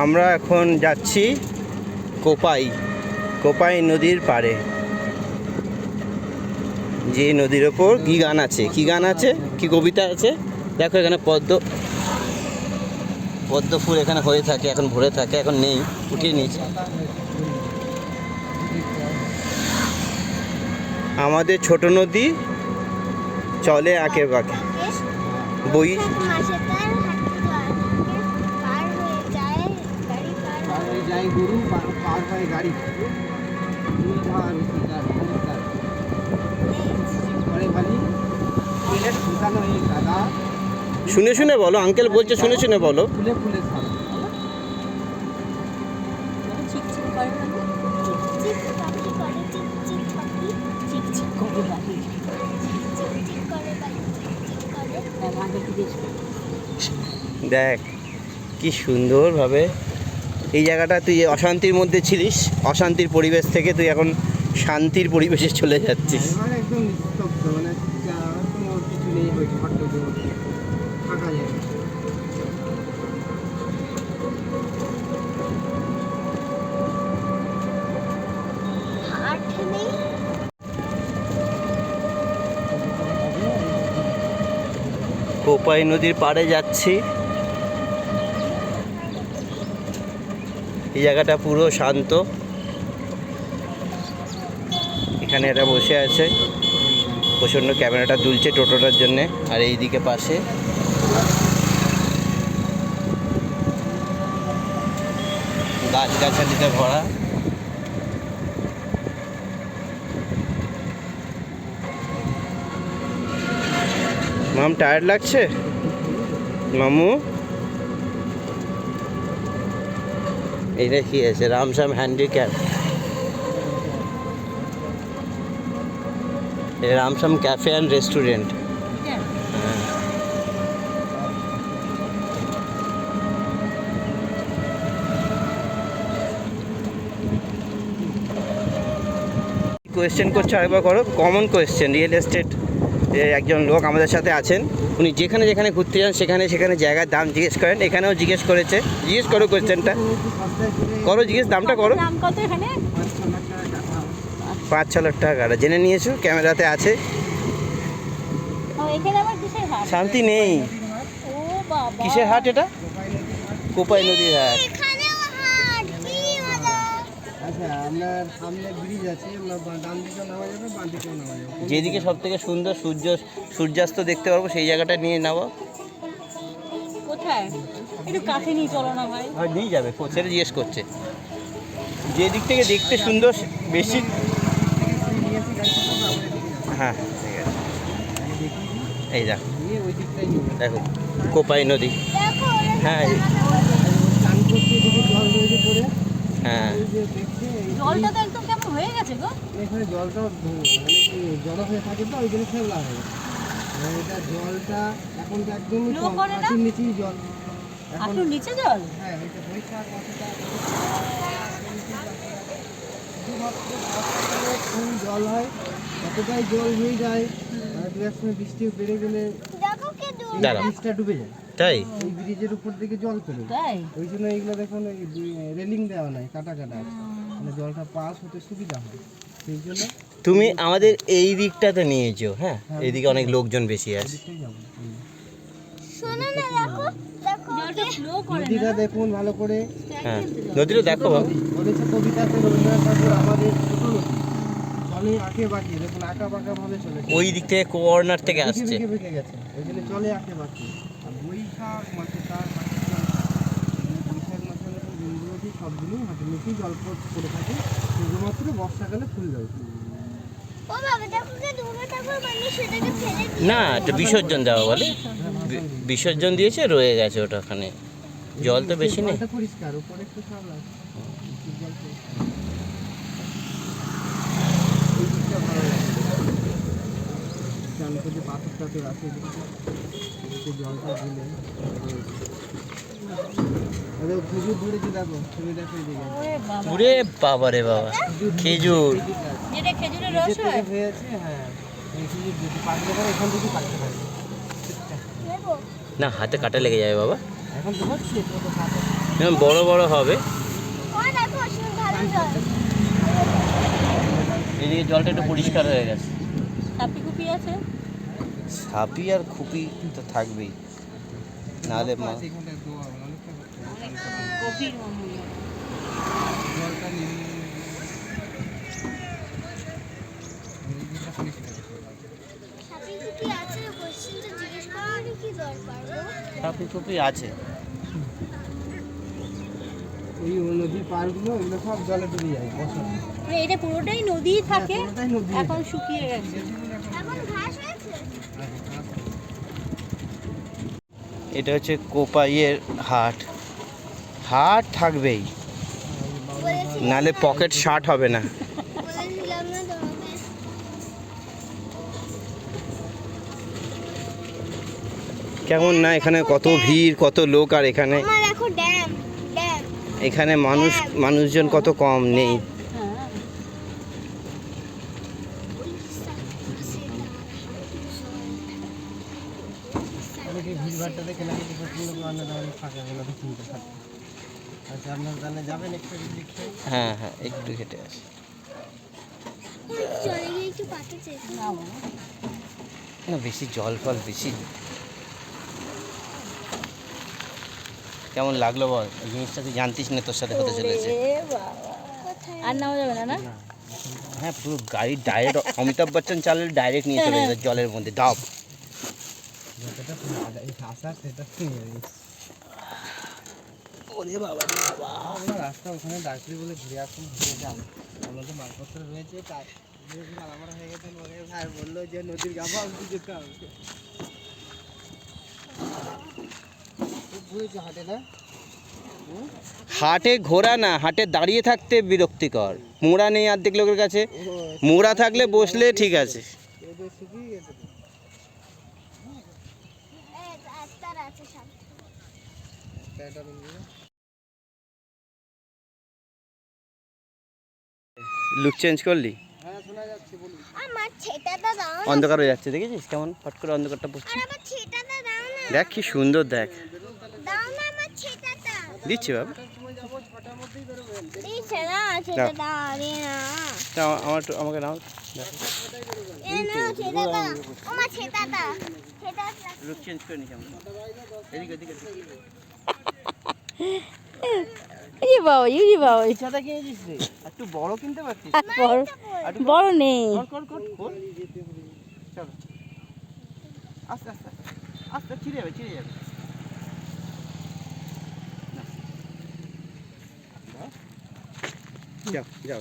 আমরা এখন যাচ্ছি কোপাই কোপাই নদীর পাড়ে। যে নদীর ওপর কি গান আছে? কি গান আছে? কি কবিতা আছে? দেখো এখানে পদ্ম পদ্ম ফুল এখানে হয়ে থাকে, এখন ভরে থাকে, এখন নেই, উঠিয়ে নিয়েছে। আমাদের ছোট নদী চলে আঁকে বাঁকে বই গাড়ি শুনে শুনে বলো আঙ্কেল বলছে শুনে শুনে বলো। দেখ, কি সুন্দরভাবে এই জায়গাটা তুই অশান্তির মধ্যে ছিলিস, অশান্তির পরিবেশ থেকে তুই এখন শান্তির পরিবেশে চলে যাচ্ছিস। নিস্তব্ধ মানে যায় কোপাই নদীর পাড়ে যাচ্ছি। এই জায়গাটা পুরো শান্ত। এখানে এরা বসে আছে। প্রচণ্ড ক্যামেরাটা দুলছে টোটোটার জন্যে। আর এইদিকে পাশে গাছগাছালিতে ভরা। মাম টায়ার্ড লাগছে? মামু? এইটা কি আছে রামসাম হ্যান্ডিক্যাপ এটা Ramsam café and restaurant. Question করছ আরেকবার করো। কমন কোয়েশ্চেন রিয়েল এস্টেট একজন লোক আমাদের সাথে আছেন। উনি যেখানে যেখানে ঘুরতে যান সেখানে সেখানে জায়গার দাম জিজ্ঞেস করেন। এখানেও জিজ্ঞেস করেছে। জিজ্ঞেস করো কোয়েশ্চেনটা করো জিজ্ঞেস দামটা করো। দাম কত এখানে? পাঁচ ছ লাখ টাকা। কাটা জেনে নিয়েছো? ক্যামেরাতে আছে। শান্তি নেই। ও কিসের হাট এটা? কোপাই নদীর হাট। আচ্ছা যেদিকে সব থেকে সুন্দর সূর্য সূর্যাস্ত দেখতে পারব সেই জায়গাটা নিয়ে নেব কোথায়? একটু কাছে নিয়ে চলো না ভাই। নিয়ে যাবে জিজ্ঞেস করছে। যে দিক থেকে দেখতে সুন্দর বেশি হ্যাঁ ঠিক আছে এই দেখ নিয়ে ওই দিকটাই দেখো কোপাই নদী হ্যাঁ হ্যাঁ জলটা তো একদম কেমন হয়ে গেছে গো এখানে জলটা মানে জড়ো হয়ে থাকে তো ওই জন্য ফেলা হয় এটা জলটা এখন তো একদমই? হাঁটুর নিচেই জল এখন একটু নিচে জল হ্যাঁ এটা বৈশাখ জল হয় এতটাই জল হয়ে যায় আর দু এক সময় বৃষ্টি বেড়ে গেলে ব্রিজটা ডুবে যায়। তাই? এই ব্রিজের উপর থেকে জল তাই? ওই জন্য এইগুলো দেখুন রেলিং দেওয়া নাই কাটা কাটা মানে জলটা পাস হতে সুবিধা হয় সেই জন্য তুমি আমাদের এই দিকটাতে নিয়েছো হ্যাঁ? এইদিকে অনেক লোকজন বেশি আছে। নদীটা দেখুন ভালো করে। হ্যাঁ। নদীটা দেখো কবিতাতে রবীন্দ্রনাথ ঠাকুর আমাদের ছোট নদী। চলে আঁকে বাঁকে দেখুন আঁকা বাঁকা ভাবে চলেছে। ওই দিক থেকে কর্নার থেকে আসছে। বেঁকে বেঁকে গেছে ওই জন্য চলে আঁকে বাঁকে। আর বৈশাখ মাসে তার বৈশাখ মাসে দেখুন দিনগুলোতে সবগুলোই হাঁটু নিচেই জল পড়ে থাকে শুধুমাত্র বর্ষাকালে ফুল যায় না এটা বিসর্জন দেওয়া বলে। বিসর্জন দিয়েছে রয়ে গেছে ওটা ওখানে জল তো বেশি নেই। পরিষ্কার উপরে একটু শ্যাওলা আছে। নিচের জল পরিষ্কার। এই দিকটা ভালো লাগে। জলটা দিলে ওরে বাবা। রে বাবা খেজুর যেটা খেজুরের রস হয়? হ্যাঁ। না হাতে কাটা লেগে যাবে বাবা। এখন বড় বড় হবে। এদিকে জলটা একটু পরিষ্কার হয়ে গেছে। আছে? সাপি আর খুপি তো থাকবেই। নাহলে হয়। সাপি খুপি আছে ওই নদীর পাড়গুলো এগুলো সব জলে ডুবে যায় এটা পুরোটাই নদীই থাকে এখন শুকিয়ে গেছে। এটা হচ্ছে কোপাইয়ের হাট। হাট থাকবেই। নালে পকেট শার্ট হবে না। কেমন না এখানে কত ভিড় কত লোক আর এখানে এখানে মানুষ মানুষজন কত কম নেই। হ্যাঁ হ্যাঁ একটু হেঁটে আসি? চলে গিয়ে একটু পাতে চেয়েছি না বেশি জল ফল বেশি কেমন লাগল বল? জিনিসটা তুই জানতিস না তোর সাথে হতে চলেছে। আর যাবে না না? হ্যাঁ পুরো গাড়ি ডাইরেক্ট অমিতাভ বচ্চন চালের ডাইরেক্ট নিয়ে চলে যেত জলের মধ্যে ডাব যতটা এই সেটা ওরে বাবা আমরা রাস্তা ওখানে ডাকলি বলে ঘুরে আসুন ঘুরে যান। আমাদের মালপত্র রয়েছে তাই মালামারা হয়ে গেছে ভাই বলল যে নদীর গাবা অবধি যেতে হবে। ঘুরেছে হাটে না? হাটে ঘোরা না হাটে দাঁড়িয়ে থাকতে বিরক্তিকর। মোড়া নেই অর্ধেক লোকের কাছে। মোড়া থাকলে বসলে ঠিক আছে। এটা লুক চেঞ্জ করলি? হ্যাঁ যাচ্ছে বলুন। আমার ছেটাটা দাও না। অন্ধকার হয়ে যাচ্ছে দেখেছিস? কেমন? ফট করে অন্ধকারটা পড়ছে। আর আমার ছেটাটা দাও না। দেখ কি সুন্দর দেখ। দাও না আমার ছেটাটা দিচ্ছি বাবা। আমার আমাকে নাও। দেখ। এ না ছেটাটা আমার ছেটাটা ছেটাটা লুক চেঞ্জ করে নিস এই বাবা ইউরি বাবা। ইচ্ছাটা কিনেছিস রে। একটু বড় কিনতে পারতিস? বড় বড় নেই। কর কর কর চলো। আস্তে আস্তে আস্তে। চিড়ে যাবে চিড়ে যাবে। যাও যাও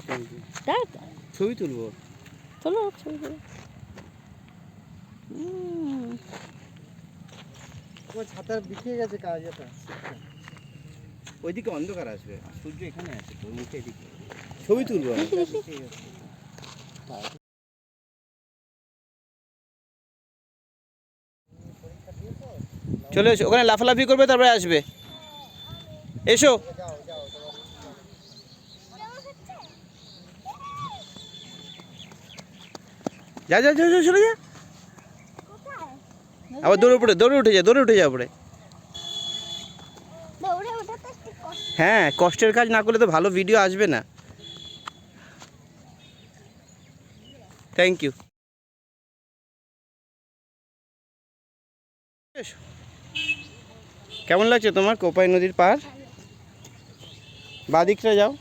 ছবি তুলবো? চলো ছবি তুলো। ছাতার বিছিয়ে গেছে কাজ এটা। ওইদিকে অন্ধকার আসবে। আর সূর্য এখানে আছে তোর মুখে এদিকে। ছবি তুলবো চলে এসো ওখানে লাফালাফি করবে তারপরে আসবে। এসো। যা যা যা যা, চলে যা। আবার দৌড়ে উপরে দৌড়ে উঠে যা দৌড়ে উঠে যা উপরে দৌড়ে ওঠাতে একটু কষ্ট হ্যাঁ কষ্টের কাজ না করলে তো ভালো ভিডিও আসবে না। থ্যাংক ইউ কেমন লাগছে তোমার? কোপাই নদীর পার বাদিকটা যাও।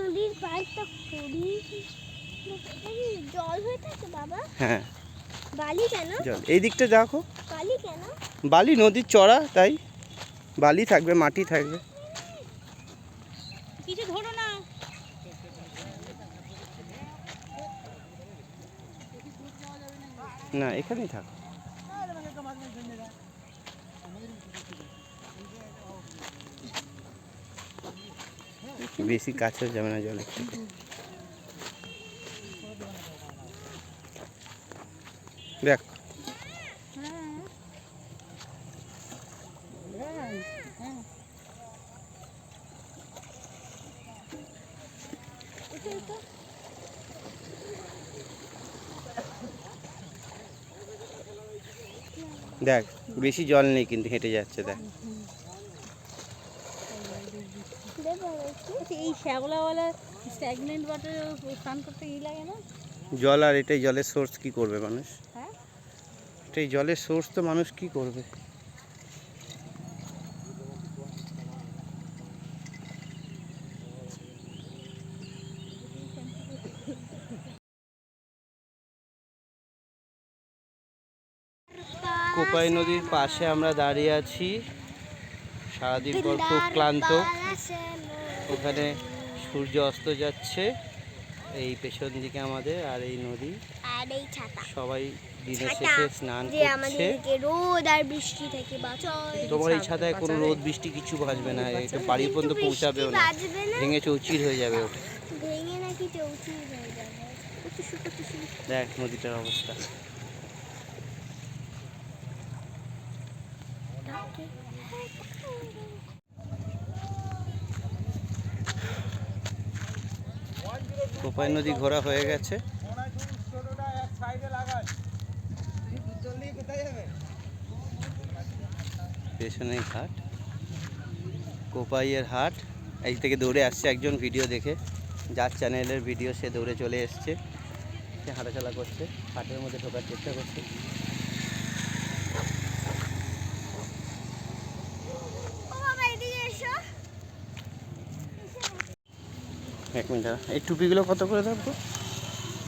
নদীর জল হয়ে থাকে বাবা। হ্যাঁ। বালি কেন? জল। এই দিকটা দেখো। বালি কেন? বালি নদীর চড়া তাই? বালি থাকবে মাটি থাকবে। কিছু ধরো না। না এখানেই থাকো। বেশি কাছেও যাবে না জলের থেকে দেখ দেখ বেশি জল নেই কিন্তু হেঁটে যাচ্ছে দেখ? আচ্ছা, এই শ্যাওলাওয়ালা স্ট্যাগনেন্ট ওয়াটার স্নান করতে ই লাগে না? জল আর এটাই জলের সোর্স কি করবে মানুষ? হ্যাঁ? এটাই জলের সোর্স তো মানুষ কি করবে? কোপাই নদীর পাশে আমরা দাঁড়িয়ে আছি। সারাদিন পর খুব ক্লান্ত। ওখানে সূর্য অস্ত যাচ্ছে। এই পেছন দিকে আমাদের আর এই নদী। সবাই দিনের শেষে স্নান করছে। রোদ আর বৃষ্টি থেকে তোমার এই ছাতায় কোনো রোদ বৃষ্টি কিছু বাজবে না। একটু বাড়ি পর্যন্ত পৌঁছাবেও না। ভেঙে চৌচির হয়ে যাবে ওটা। ভেঙে নাকি চৌচির হয়ে যাবে। দেখ নদীটার অবস্থা। কোপাই নদী ঘোরা হয়ে গেছে। পেছনে ঘাট। কোপাইয়ের হাট। এই থেকে দৌড়ে আসছে একজন ভিডিও দেখে। যার চ্যানেলের ভিডিও সে দৌড়ে চলে এসছে। সে হাঁটাচলা করছে। হাটের মধ্যে ঢোকার চেষ্টা করছে ও বাবা এদিকে এসো এক মিনিট দাঁড়া। এই টুপিগুলো কত করে থাকব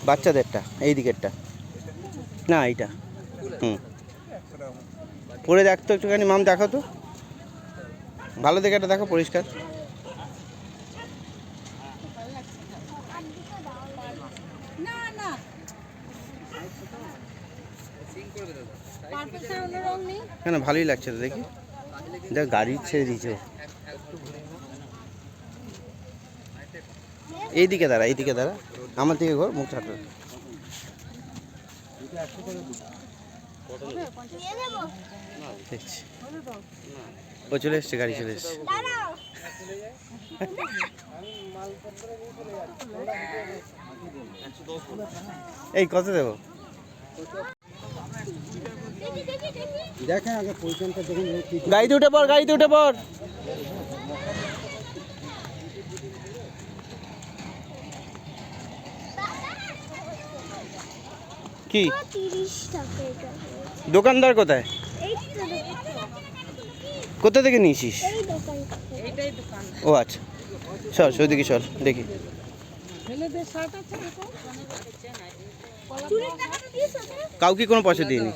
বাচ্চাদেরটা এই দিকেরটা। না এইটা। হুম। পরে দেখতো একটুখানি মাম দেখো তো। ভালো দেখে একটা দেখো পরিষ্কার। না না। পারপল ছাড়া অন্য রং নেই। কেন ভালোই লাগছে তো দেখি। দেখ গাড়ি ছেড়ে দিয়েছে ও। এই দিকে দাঁড়া এই দিকে দাঁড়া। আমার দিকে ঘর মুখ নিয়ে দেখছি। ও চলে এসছে গাড়ি চলে এসছে। এই কত দেবো? দেখেন আগে গাড়িতে উঠে পড় গাড়িতে উঠে পড়। কি? দোকানদার কোথায়? কোথা থেকে নিয়েছিস? এই দোকানটা এইটাই দোকান। ও আচ্ছা। চল সেদিকে চল দেখি? কাউকে কোনো পয়সা দিইনি।